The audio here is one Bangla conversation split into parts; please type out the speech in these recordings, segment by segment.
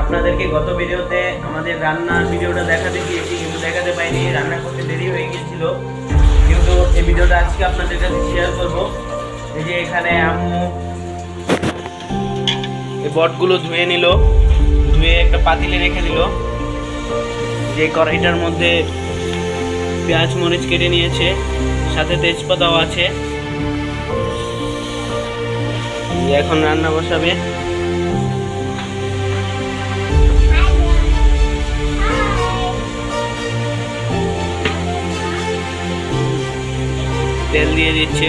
আপনাদেরকে গত ভিডিওতে আমাদের রান্নার ভিডিওটা দেখাতে গিয়েছি, কিন্তু দেখাতে পাইনি, রান্না করতে দেরি হয়ে গিয়েছিল। কিন্তু এই ভিডিওটা আজকে আপনাদের কাছে শেয়ার করব। এই যে এখানে আম্মু এই বটগুলো ধুয়ে নিল, ধুয়ে একটা পাতিলে রেখে দিল। যে কড়াইটার মধ্যে পেঁয়াজ মরিচ কেটে নিয়েছে, সাথে তেজপাতাও আছে। এখন রান্না বসাবে। তেল দিয়ে দিচ্ছে।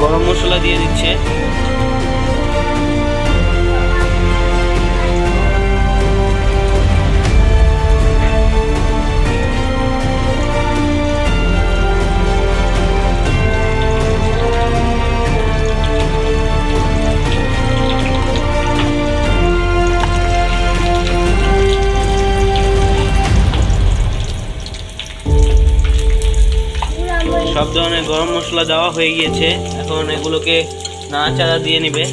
গরম মশলা দিয়ে দিচ্ছে। মশলা দেওয়া হয়ে গিয়েছে। এখন এগুলোকে নাড়াচাড়া দিয়ে নিবে।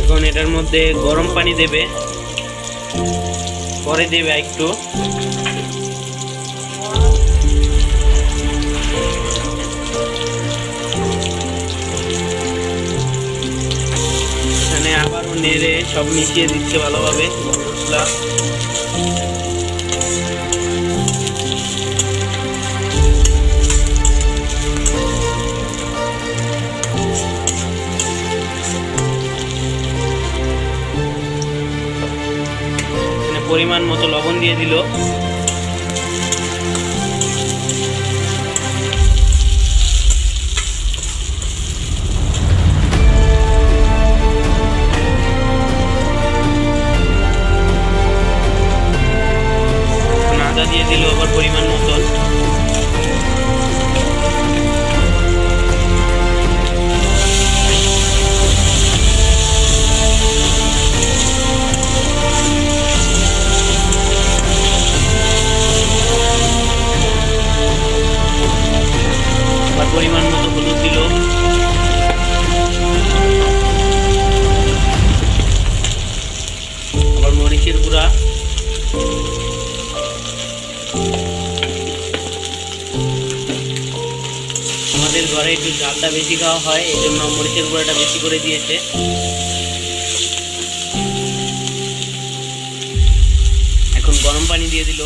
এখন এটার মধ্যে গরম পানি দেবে। পরে দেবে একটু। আবারও নেড়ে সব মিশিয়ে দিচ্ছে ভালোভাবে। মশলা পরিমাণ মতো লবণ দিয়ে দিল। মরিচের গুঁড়া। আমাদের ঘরে একটু ঝালটা বেশি খাওয়া হয়, এই জন্য মরিচের গুঁড়াটা বেশি করে দিয়েছে। এখন গরম পানি দিয়ে দিল।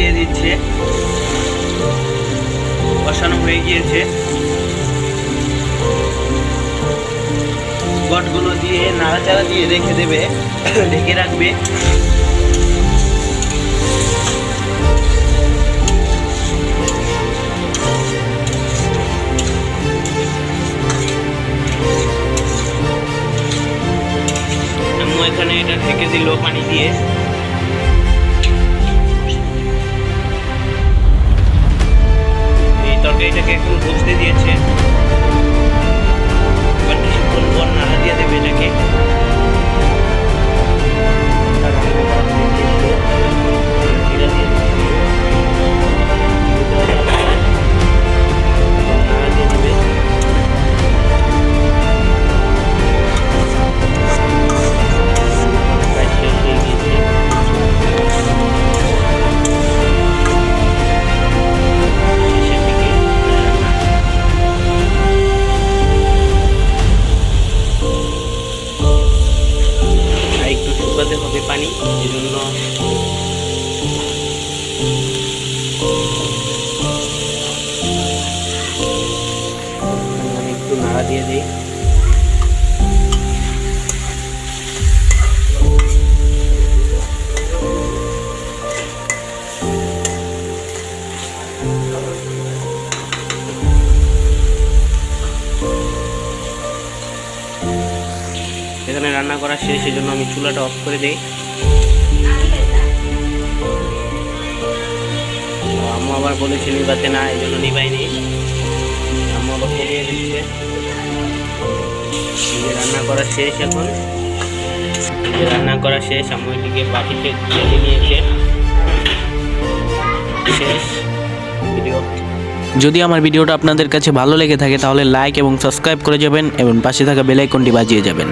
দিয়ে দিচ্ছে। বসানো হয়ে গিয়েছে। বটগুলো দিয়ে নাড়াচাড়া দিয়ে রেখে দেবে, ঢেকে রাখবে। এখানে এটা ঢেকে দিল পানি দিয়ে। এই একদম বসতে দিয়েছে। এবার কিছুক্ষণ দিয়ে দেবে এটাকে। একটু নাড়া দিয়ে দিই। এখানে রান্না করা শেষ সেই জন্য আমি চুলাটা অফ করে দিই। আম্মু আবার বলেছে নিবাতে না, এই জন্য নিবাইনি। আম্মু আবার কমিয়ে দিচ্ছে। রান্না করা শেষ এখন। রান্না করা শেষ, আম্মু এদিকে বাকিতে ঢেলে নিয়েছে। শেষ ভিডিও যদি আমার ভিডিওটা আপনাদের কাছে ভালো লেগে থাকে, তাহলে লাইক এবং সাবস্ক্রাইব করে যাবেন এবং পাশে থাকা বেল আইকনটি বাজিয়ে যাবেন।